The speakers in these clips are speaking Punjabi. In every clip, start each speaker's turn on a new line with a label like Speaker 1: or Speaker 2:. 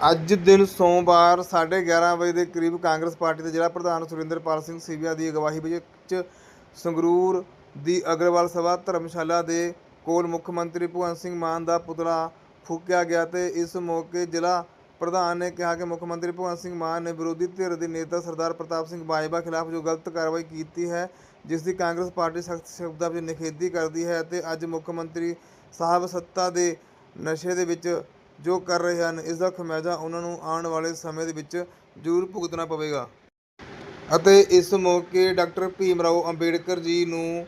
Speaker 1: ਅੱਜ ਦਿਨ ਸੋਮਵਾਰ 11:30 ਵਜੇ ਦੇ ਕਰੀਬ ਕਾਂਗਰਸ ਪਾਰਟੀ ਦੇ ਜ਼ਿਲ੍ਹਾ ਪ੍ਰਧਾਨ ਸੁਰਿੰਦਰਪਾਲ ਸਿੰਘ ਸੀਵੀਆ ਦੀ ਅਗਵਾਈ ਵਿੱਚ ਸੰਗਰੂਰ ਦੀ ਅਗਰਵਾਲ ਸਭਾ ਧਰਮਸ਼ਾਲਾ ਦੇ ਕੋਲ ਮੁੱਖ ਮੰਤਰੀ ਭਗਵੰਤ ਸਿੰਘ ਮਾਨ ਦਾ ਪੁਤਲਾ ਫੂਕਿਆ ਗਿਆ ਤੇ ਇਸ ਮੌਕੇ ਜ਼ਿਲ੍ਹਾ ਪ੍ਰਧਾਨ ਨੇ ਕਿਹਾ ਕਿ ਮੁੱਖ ਮੰਤਰੀ ਭਗਵੰਤ ਸਿੰਘ ਮਾਨ ਨੇ ਵਿਰੋਧੀ ਧਿਰ ਦੇ ਨੇਤਾ ਸਰਦਾਰ ਪ੍ਰਤਾਪ ਸਿੰਘ ਬਾਜਵਾ ਖਿਲਾਫ ਜੋ ਗਲਤ ਕਾਰਵਾਈ ਕੀਤੀ ਹੈ, ਜਿਸ ਦੀ ਕਾਂਗਰਸ ਪਾਰਟੀ ਸਖਤ ਸ਼ਬਦਾਂ ਵਿੱਚ ਨਿਖੇਧੀ ਕਰਦੀ ਹੈ ਤੇ ਅੱਜ ਮੁੱਖ ਮੰਤਰੀ ਸਾਹਿਬ ਸੱਤਾ ਦੇ ਨਸ਼ੇ ਦੇ ਵਿੱਚ ਜੋ ਕਰ ਰਹੇ ਹਨ, ਇਸ ਦਾ ਖਮਿਆਜ਼ਾ ਉਹਨਾਂ ਨੂੰ ਆਉਣ ਵਾਲੇ ਸਮੇਂ ਦੇ ਵਿੱਚ ਜ਼ਰੂਰ ਭੁਗਤਣਾ ਪਵੇਗਾ। ਅਤੇ ਇਸ ਮੌਕੇ ਡਾਕਟਰ ਭੀਮ ਰਾਓ ਅੰਬੇਡਕਰ ਜੀ ਨੂੰ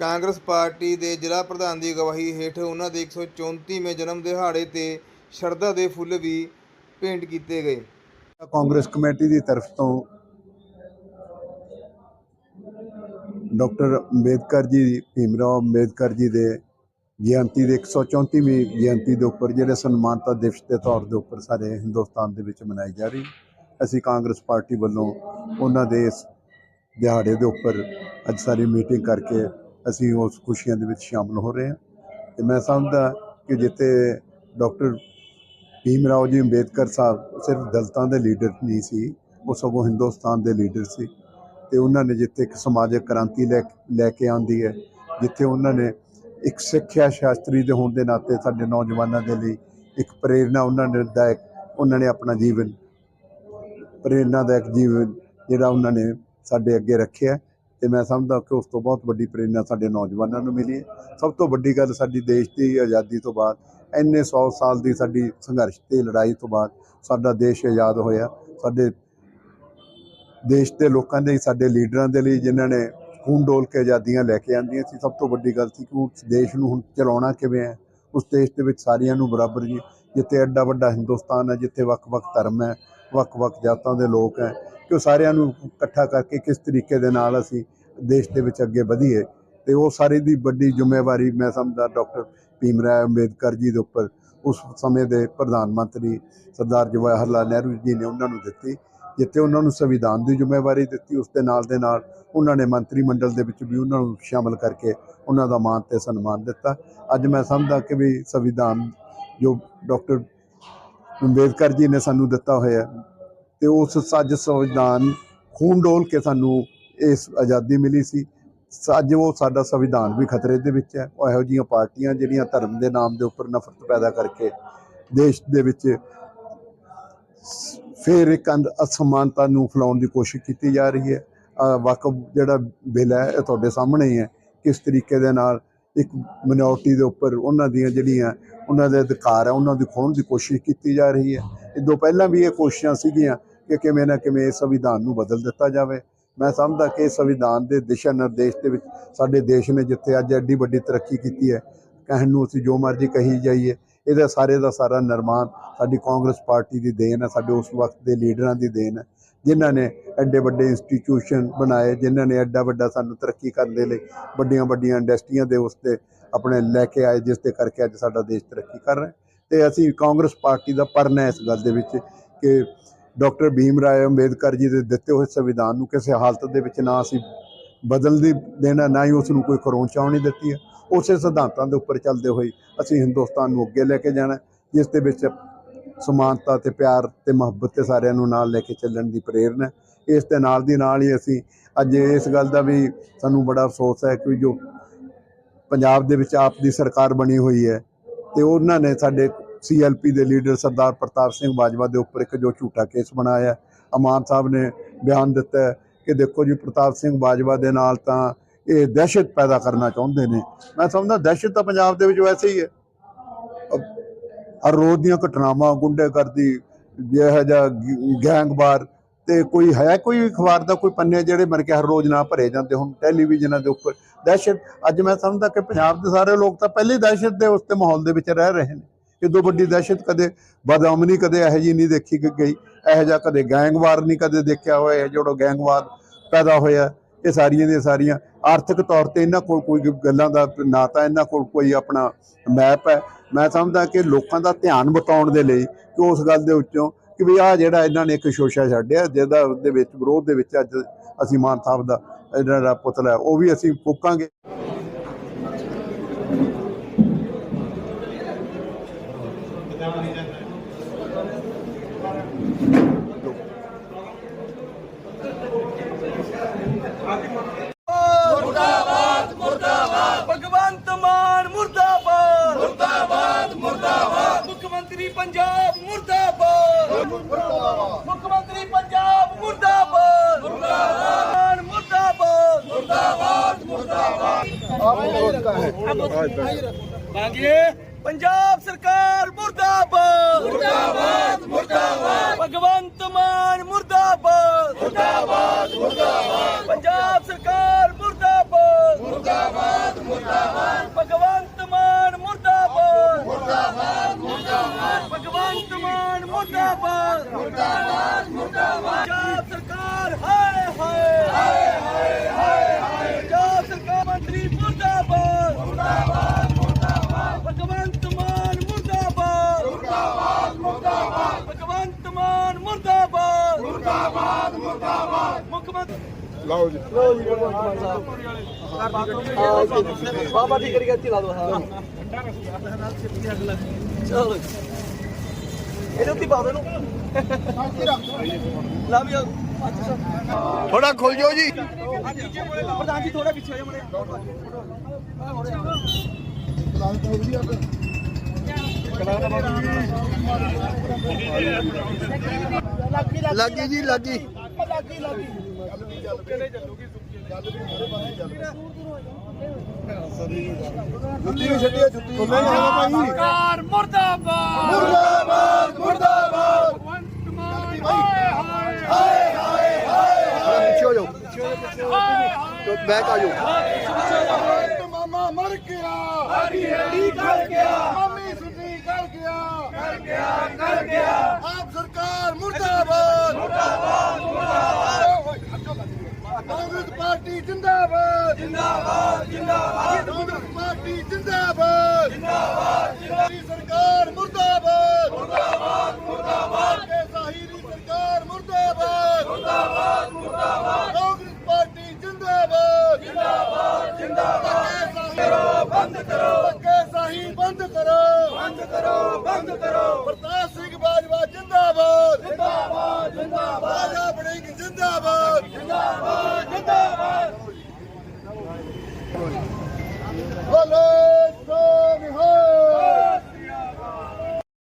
Speaker 1: ਕਾਂਗਰਸ ਪਾਰਟੀ ਦੇ ਜ਼ਿਲ੍ਹਾ ਪ੍ਰਧਾਨ ਦੀ ਅਗਵਾਈ ਹੇਠ ਉਹਨਾਂ ਦੇ 134ਵੇਂ ਜਨਮ ਦਿਹਾੜੇ ਤੇ ਸ਼ਰਧਾ ਦੇ ਫੁੱਲ ਵੀ ਭੇਂਟ ਕੀਤੇ ਗਏ।
Speaker 2: ਕਾਂਗਰਸ ਕਮੇਟੀ ਦੀ ਤਰਫ ਤੋਂ ਡਾਕਟਰ ਅੰਬੇਦਕਰ ਜੀ, ਭੀਮ ਰਾਓ ਅੰਬੇਦਕਰ ਜੀ ਦੇ ਜਯੰਤੀ ਦੇ 134ਵੀਂ ਜਯੰਤੀ ਦੇ ਉੱਪਰ ਜਿਹੜੇ ਸਨਮਾਨਤਾ ਦਿਵਸ ਦੇ ਤੌਰ ਦੇ ਉੱਪਰ ਸਾਰੇ ਹਿੰਦੁਸਤਾਨ ਦੇ ਵਿੱਚ ਮਨਾਈ ਜਾ ਰਹੀ। ਅਸੀਂ ਕਾਂਗਰਸ ਪਾਰਟੀ ਵੱਲੋਂ ਉਹਨਾਂ ਦੇ ਇਸ ਦਿਹਾੜੇ ਦੇ ਉੱਪਰ ਅੱਜ ਸਾਰੀ ਮੀਟਿੰਗ ਕਰਕੇ ਅਸੀਂ ਉਸ ਖੁਸ਼ੀਆਂ ਦੇ ਵਿੱਚ ਸ਼ਾਮਲ ਹੋ ਰਹੇ ਹਾਂ। ਤੇ ਮੈਂ ਸਮਝਦਾ ਕਿ ਜਿੱਥੇ ਡਾਕਟਰ ਭੀਮ ਰਾਓ ਜੀ ਅੰਬੇਦਕਰ ਸਾਹਿਬ ਸਿਰਫ ਦਲਤਾਂ ਦੇ ਲੀਡਰ ਨਹੀਂ ਸੀ, ਉਹ ਸਗੋਂ ਹਿੰਦੁਸਤਾਨ ਦੇ ਲੀਡਰ ਸੀ। ਤੇ ਉਹਨਾਂ ਨੇ ਜਿੱਥੇ ਇੱਕ ਸਮਾਜਿਕ ਕ੍ਰਾਂਤੀ ਲੈ ਲੈ ਕੇ ਆਂਦੀ ਹੈ, ਜਿੱਥੇ ਉਹਨਾਂ ਨੇ ਇੱਕ ਸਿੱਖਿਆ ਸ਼ਾਸਤਰੀ ਦੇ ਹੋਣ ਦੇ ਨਾਤੇ ਸਾਡੇ ਨੌਜਵਾਨਾਂ ਦੇ ਲਈ ਇੱਕ ਪ੍ਰੇਰਣਾ ਉਹਨਾਂ ਨੇ ਦਾਇਕ ਉਹਨਾਂ ਨੇ ਆਪਣਾ ਜੀਵਨ ਪ੍ਰੇਰਨਾਦਾਇਕ ਜੀਵਨ ਜਿਹੜਾ ਉਹਨਾਂ ਨੇ ਸਾਡੇ ਅੱਗੇ ਰੱਖਿਆ ਤੇ ਮੈਂ ਸਮਝਦਾ ਕਿ ਉਸ ਤੋਂ ਬਹੁਤ ਵੱਡੀ ਪ੍ਰੇਰਨਾ ਸਾਡੇ ਨੌਜਵਾਨਾਂ ਨੂੰ ਮਿਲੀ ਹੈ। ਸਭ ਤੋਂ ਵੱਡੀ ਗੱਲ ਸਾਡੀ ਦੇਸ਼ ਦੀ ਆਜ਼ਾਦੀ ਤੋਂ ਬਾਅਦ, ਇੰਨੇ 100 ਸਾਲ ਦੀ ਸਾਡੀ ਸੰਘਰਸ਼ ਤੇ ਲੜਾਈ ਤੋਂ ਬਾਅਦ ਸਾਡਾ ਦੇਸ਼ ਆਜ਼ਾਦ ਹੋਇਆ। ਸਾਡੇ ਦੇਸ਼ ਦੇ ਲੋਕਾਂ ਦੇ, ਸਾਡੇ ਲੀਡਰਾਂ ਦੇ ਲਈ ਜਿਨ੍ਹਾਂ ਨੇ ਖੂਨ ਡੋਲ ਕੇ ਆਜ਼ਾਦੀਆਂ ਲੈ ਕੇ ਆਂਦੀਆਂ ਸੀ। ਸਭ ਤੋਂ ਵੱਡੀ ਗੱਲ ਸੀ ਕਿ ਉਸ ਦੇਸ਼ ਨੂੰ ਹੁਣ ਚਲਾਉਣਾ ਕਿਵੇਂ ਹੈ? ਉਸ ਦੇਸ਼ ਦੇ ਵਿੱਚ ਸਾਰਿਆਂ ਨੂੰ ਬਰਾਬਰ ਜੀ ਜਿੱਥੇ ਐਡਾ ਵੱਡਾ ਹਿੰਦੁਸਤਾਨ ਹੈ, ਜਿੱਥੇ ਵੱਖ-ਵੱਖ ਧਰਮ ਹੈ ਵੱਖ-ਵੱਖ ਜਾਤਾਂ ਦੇ ਲੋਕ ਹੈ, ਕਿ ਉਹ ਸਾਰਿਆਂ ਨੂੰ ਇਕੱਠਾ ਕਰਕੇ ਕਿਸ ਤਰੀਕੇ ਦੇ ਨਾਲ ਅਸੀਂ ਦੇਸ਼ ਦੇ ਵਿੱਚ ਅੱਗੇ ਵਧੀਏ। ਤੇ ਉਹ ਸਾਰੇ ਦੀ ਵੱਡੀ ਜ਼ਿੰਮੇਵਾਰੀ ਮੈਂ ਸਮਝਦਾ ਡਾਕਟਰ ਭੀਮ ਰਾਏ ਅੰਬੇਦਕਰ ਜੀ ਦੇ ਉੱਪਰ ਉਸ ਸਮੇਂ ਦੇ ਪ੍ਰਧਾਨ ਮੰਤਰੀ ਸਰਦਾਰ ਜਵਾਹਰ ਲਾਲ ਨਹਿਰੂ ਜੀ ਨੇ ਉਹਨਾਂ ਨੂੰ ਦਿੱਤੀ। ਜਿੱਥੇ ਉਹਨਾਂ ਨੂੰ ਸੰਵਿਧਾਨ ਦੀ ਜ਼ਿੰਮੇਵਾਰੀ ਦਿੱਤੀ ਉਸ ਦੇ ਨਾਲ ਦੇ ਨਾਲ ਉਹਨਾਂ ਨੇ ਮੰਤਰੀ ਮੰਡਲ ਦੇ ਵਿੱਚ ਵੀ ਉਹਨਾਂ ਨੂੰ ਸ਼ਾਮਲ ਕਰਕੇ ਉਹਨਾਂ ਦਾ ਮਾਣ ਤੇ ਸਨਮਾਨ ਦਿੱਤਾ। ਅੱਜ ਮੈਂ ਸਮਝਦਾ ਕਿ ਵੀ ਸੰਵਿਧਾਨ ਜੋ ਡਾਕਟਰ ਅੰਬੇਦਕਰ ਜੀ ਨੇ ਸਾਨੂੰ ਦਿੱਤਾ ਹੋਇਆ ਹੈ, ਤੇ ਉਸ ਸੱਜ ਸੰਵਿਧਾਨ ਖੂਨ ਡੋਲ ਕੇ ਸਾਨੂੰ ਇਸ ਆਜ਼ਾਦੀ ਮਿਲੀ ਸੀ। ਅੱਜ ਉਹ ਸਾਡਾ ਸੰਵਿਧਾਨ ਵੀ ਖਤਰੇ ਦੇ ਵਿੱਚ ਹੈ। ਉਹ ਇਹੋ ਜਿਹੀਆਂ ਪਾਰਟੀਆਂ ਜਿਹੜੀਆਂ ਧਰਮ ਦੇ ਨਾਮ ਦੇ ਉੱਪਰ ਨਫ਼ਰਤ ਪੈਦਾ ਕਰਕੇ ਦੇਸ਼ ਦੇ ਵਿੱਚ ਫਿਰ ਇੱਕ ਅੰਦ ਅਸਮਾਨਤਾ ਨੂੰ ਫੈਲਾਉਣ ਦੀ ਕੋਸ਼ਿਸ਼ ਕੀਤੀ ਜਾ ਰਹੀ ਹੈ। ਅਹ ਵਕਫ ਜਿਹੜਾ ਬਿੱਲ ਹੈ, ਇਹ ਤੁਹਾਡੇ ਸਾਹਮਣੇ ਹੀ ਹੈ। ਕਿਸ ਤਰੀਕੇ ਦੇ ਨਾਲ ਇੱਕ ਮਿਨੋਰਟੀ ਦੇ ਉੱਪਰ ਉਹਨਾਂ ਦੀਆਂ ਜਿਹੜੀਆਂ ਉਹਨਾਂ ਦੇ ਅਧਿਕਾਰ ਹੈ, ਉਹਨਾਂ ਦੀ ਖੋਹਣ ਦੀ ਕੋਸ਼ਿਸ਼ ਕੀਤੀ ਜਾ ਰਹੀ ਹੈ। ਇਦੋਂ ਪਹਿਲਾਂ ਵੀ ਇਹ ਕੋਸ਼ਿਸ਼ਾਂ ਸੀਗੀਆਂ ਕਿ ਕਿਵੇਂ ਨਾ ਕਿਵੇਂ ਇਸ ਸੰਵਿਧਾਨ ਨੂੰ ਬਦਲ ਦਿੱਤਾ ਜਾਵੇ। ਮੈਂ ਸਮਝਦਾ ਕਿ ਸੰਵਿਧਾਨ ਦੇ ਦਿਸ਼ਾ ਨਿਰਦੇਸ਼ ਦੇ ਵਿੱਚ ਸਾਡੇ ਦੇਸ਼ ਨੇ ਜਿੱਥੇ ਅੱਜ ਐਡੀ ਵੱਡੀ ਤਰੱਕੀ ਕੀਤੀ ਹੈ, ਕਹਿਣ ਨੂੰ ਅਸੀਂ ਜੋ ਮਰਜ਼ੀ ਕਹੀ ਜਾਈਏ ਇਹਦਾ ਸਾਰੇ ਦਾ ਸਾਰਾ ਨਿਰਮਾਣ ਸਾਡੀ ਕਾਂਗਰਸ ਪਾਰਟੀ ਦੀ ਦੇਣ ਹੈ, ਸਾਡੇ ਉਸ ਵਕਤ ਦੇ ਲੀਡਰਾਂ ਦੀ ਦੇਣ ਹੈ, ਜਿਨ੍ਹਾਂ ਨੇ ਐਡੇ ਵੱਡੇ ਇੰਸਟੀਚਿਊਸ਼ਨ ਬਣਾਏ, ਜਿਨ੍ਹਾਂ ਨੇ ਐਡਾ ਵੱਡਾ ਸਾਨੂੰ ਤਰੱਕੀ ਕਰਨ ਦੇ ਲਈ ਵੱਡੀਆਂ ਵੱਡੀਆਂ ਇੰਡਸਟਰੀਆਂ ਦੇ ਉਸ 'ਤੇ ਆਪਣੇ ਲੈ ਕੇ ਆਏ, ਜਿਸ ਦੇ ਕਰਕੇ ਅੱਜ ਸਾਡਾ ਦੇਸ਼ ਤਰੱਕੀ ਕਰ ਰਿਹਾ ਹੈ। ਤੇ ਅਸੀਂ ਕਾਂਗਰਸ ਪਾਰਟੀ ਦਾ ਪਰਨ ਹੈ ਇਸ ਗੱਲ ਦੇ ਵਿੱਚ ਕਿ ਡਾਕਟਰ ਭੀਮ ਰਾਏ ਅੰਬੇਦਕਰ ਜੀ ਦੇ ਦਿੱਤੇ ਹੋਏ ਸੰਵਿਧਾਨ ਨੂੰ ਕਿਸੇ ਹਾਲਤ ਦੇ ਵਿੱਚ ਨਾ ਅਸੀਂ ਬਦਲ ਦੀ ਦੇਣਾ, ਨਾ ਹੀ ਉਸ ਨੂੰ ਕੋਈ ਖਰੋਂਚ ਚਾਉਣੀ ਦਿੱਤੀ ਹੈ ਉਸੇ ਸਿਧਾਂਤਾਂ ਦੇ ਉੱਪਰ ਚੱਲਦੇ ਹੋਏ ਅਸੀਂ ਹਿੰਦੁਸਤਾਨ ਨੂੰ ਅੱਗੇ ਲੈ ਕੇ ਜਾਣਾ ਜਿਸ ਦੇ ਵਿੱਚ ਸਮਾਨਤਾ ਤੇ ਪਿਆਰ ਤੇ ਮੁਹੱਬਤ ਤੇ ਸਾਰਿਆਂ ਨੂੰ ਨਾਲ ਲੈ ਕੇ ਚੱਲਣ ਦੀ ਪ੍ਰੇਰਨਾ ਇਸ ਦੇ ਨਾਲ ਦੀ ਨਾਲ ਹੀ ਅਸੀਂ ਅੱਜ ਇਸ ਗੱਲ ਦਾ ਵੀ ਸਾਨੂੰ ਬੜਾ ਅਫਸੋਸ ਹੈ ਕਿ ਜੋ ਪੰਜਾਬ ਦੇ ਵਿੱਚ ਆਪ ਦੀ ਸਰਕਾਰ ਬਣੀ ਹੋਈ ਹੈ ਤੇ ਉਹਨਾਂ ਨੇ ਸਾਡੇ ਸੀਐਲਪੀ ਦੇ ਲੀਡਰ ਸਰਦਾਰ ਪ੍ਰਤਾਪ ਸਿੰਘ ਬਾਜਵਾ ਦੇ ਉੱਪਰ ਇੱਕ ਜੋ ਝੂਠਾ ਕੇਸ ਬਣਾਇਆ ਅਮਾਨ ਸਾਹਿਬ ਨੇ ਬਿਆਨ ਦਿੱਤਾ ਕਿ ਦੇਖੋ ਜੀ ਪ੍ਰਤਾਪ ਸਿੰਘ ਬਾਜਵਾ ਦੇ ਨਾਲ ਤਾਂ ਇਹ ਦਹਿਸ਼ਤ ਪੈਦਾ ਕਰਨਾ ਚਾਹੁੰਦੇ ਨੇ। ਮੈਂ ਸਮਝਦਾ ਦਹਿਸ਼ਤ ਤਾਂ ਪੰਜਾਬ ਦੇ ਵਿੱਚ ਵੈਸੇ ਹੀ ਹੈ। ਹਰ ਰੋਜ਼ ਦੀਆਂ ਘਟਨਾਵਾਂ, ਗੁੰਡੇਗਰਦੀ ਜਿਹੋ ਜਿਹਾ ਗੈਂਗਵਾਰ ਤੇ ਕੋਈ ਹੈ ਕੋਈ ਅਖਬਾਰ ਦਾ ਕੋਈ ਪੰਨੇ ਜਿਹੜੇ ਮਰ ਕੇ ਹਰ ਰੋਜ਼ ਨਾ ਭਰੇ ਜਾਂਦੇ ਹੁਣ ਟੈਲੀਵਿਜ਼ਨਾਂ ਦੇ ਉੱਪਰ। ਦਹਿਸ਼ਤ, ਅੱਜ ਮੈਂ ਸਮਝਦਾ ਕਿ ਪੰਜਾਬ ਦੇ ਸਾਰੇ ਲੋਕ ਤਾਂ ਪਹਿਲੇ ਦਹਿਸ਼ਤ ਦੇ ਉਸ ਤੇ ਮਾਹੌਲ ਦੇ ਵਿੱਚ ਰਹਿ ਰਹੇ ਨੇ। ਇਦੋਂ ਵੱਡੀ ਦਹਿਸ਼ਤ ਕਦੇ ਬਦਅਮਨੀ ਕਦੇ ਇਹੋ ਜਿਹੀ ਨਹੀਂ ਦੇਖੀ ਗਈ। ਇਹੋ ਜਿਹਾ ਕਦੇ ਗੈਂਗਵਾਰ ਨਹੀਂ ਕਦੇ ਦੇਖਿਆ ਹੋਇਆ, ਇਹ ਜਿਹੜਾ ਗੈਂਗਵਾਰ ਪੈਦਾ ਹੋਇਆ। ਇਹ ਸਾਰੀਆਂ ਦੀਆਂ ਸਾਰੀਆਂ। ਆਰਥਿਕ ਤੌਰ ਤੇ ਇਹਨਾਂ ਕੋਲ ਕੋਈ ਗੱਲਾਂ ਦਾ ਨਾ ਤਾਂ ਇਹਨਾਂ ਕੋਲ ਕੋਈ ਆਪਣਾ ਮੈਪ ਹੈ। ਮੈਂ ਸਮਝਦਾ ਕਿ ਲੋਕਾਂ ਦਾ ਧਿਆਨ ਬਟਾਉਣ ਦੇ ਲਈ ਕਿ ਉਸ ਗੱਲ ਦੇ ਵਿੱਚੋਂ ਕਿ ਵੀ ਆ ਜਿਹੜਾ ਇਹਨਾਂ ਨੇ ਇੱਕ ਸ਼ੋਸ਼ਾ ਛੱਡਿਆ, ਜਿਹਦਾ ਦੇ ਵਿੱਚ, ਵਿਰੋਧ ਦੇ ਵਿੱਚ ਅੱਜ ਅਸੀਂ ਮਾਨ ਸਾਹਿਬ ਦਾ ਇਹਨਾਂ ਦਾ ਪੁਤਲਾ ਉਹ ਵੀ ਅਸੀਂ ਫੂਕਾਂਗੇ।
Speaker 3: ਮੁਰਦਾਬਾਦ ਮੁਰਦਾਬਾਦ। ਭਗਵੰਤ ਮਾਨ ਮੁਰਦਾਬਾਦ। ਮੁਰਦਾਬਾਦ ਮੁਰਦਾਬਾਦ। ਮੁੱਖ ਮੰਤਰੀ ਪੰਜਾਬ ਮੁਰਦਾਬਾਦ। ਮੁੱਖ ਮੰਤਰੀ ਪੰਜਾਬ ਮੁਰਦਾਬਾਦ। ਮੁਰਦਾਬਾਦ। ਮੁਰਦਾਬਾਦ। ਮੁਰਦਾਬਾਦ ਮੁਰਦਾਬਾਦ। ਆਪ ਮੰਗਿਏ ਪੰਜਾਬ ਸਰਕਾਰ ਮੁਰਦਾਬਾਦ। ਮੁਰਦਾਬਾਦ ਮੁਰਦਾਬਾਦ। ਭਗਵੰਤ ਮਾਨ ਮੁਰਦਾਬਾਦ। ਮੁਰਦਾਬਾਦ ਮੁਰਦਾਬਾਦ। ਮੁਰਦਾਬਾਦ ਮੁੱਖ ਮੰਤਰੀ ਬਾਬਾ ਠੀਕ ਕਰੀ ਗੱਤੀ ਲਾ ਦੋ ਹਾਂ। ਚਲੋ ਇਹਦੇ ਉੱਤੇ ਪਾ ਦੋ ਇਹਨੂੰ। ਲਾ ਵੀ
Speaker 2: ਥੋੜਾ ਖੁੱਲ ਜਾਓ ਜੀ।
Speaker 3: ਪ੍ਰਧਾਨ ਜੀ ਥੋੜਾ ਪਿੱਛੇ ਹੋ ਜਾ ਮੜੇ
Speaker 2: ਲੱਗੀ ਜੀ ਲੱਗੀ ਜੁੱਤੀ ਨਹੀਂ ਛੱਡਿਆ ਜੁੱਤੀ ਖੁੱਲੇ ਜਾਣਾ ਭਾਈ
Speaker 3: ਸਰਕਾਰ ਮੁਰਦਾਬਾਦ
Speaker 2: ਮੁਰਦਾਬਾਦ ਮੁਰਦਾਬਾਦ ਪਿੱਛੇ ਹੋ ਜਾਓ ਬੈਕ ਆ ਜਾਓ ਮਾਮਾ ਮਰ ਗਿਆ
Speaker 3: ਹਰੀ ਹਰੀ ਕਰ ਗਿਆ
Speaker 2: ਮਾਮੀ ਸੁਣੀ ਕਰ ਗਿਆ
Speaker 3: ਕਰ ਗਿਆ ਕਰ ਗਿਆ
Speaker 2: ਆਪ ਸਰਕਾਰ ਮੁਰਦਾਬਾਦ ਮੁਰਦਾਬਾਦ ਮੁਰਦਾਬਾਦ ਕਾਂਗਰਸ ਪਾਰਟੀ ਜਿੰਦਾਬਾਦ।
Speaker 3: ਜਿੰਦਾਬਾਦ ਜਿੰਦਾਬਾਦ।
Speaker 2: ਕਾਂਗਰਸ ਪਾਰਟੀ ਜਿੰਦਾਬਾਦ। ਜਿੰਦਾਬਾਦ ਜਿੰਦਾਬਾਦ। ਸਰਕਾਰ ਮੁਰਦਾਬਾਦ। ਮੁਰਦਾਬਾਦ ਮੁਰਦਾਬਾਦ।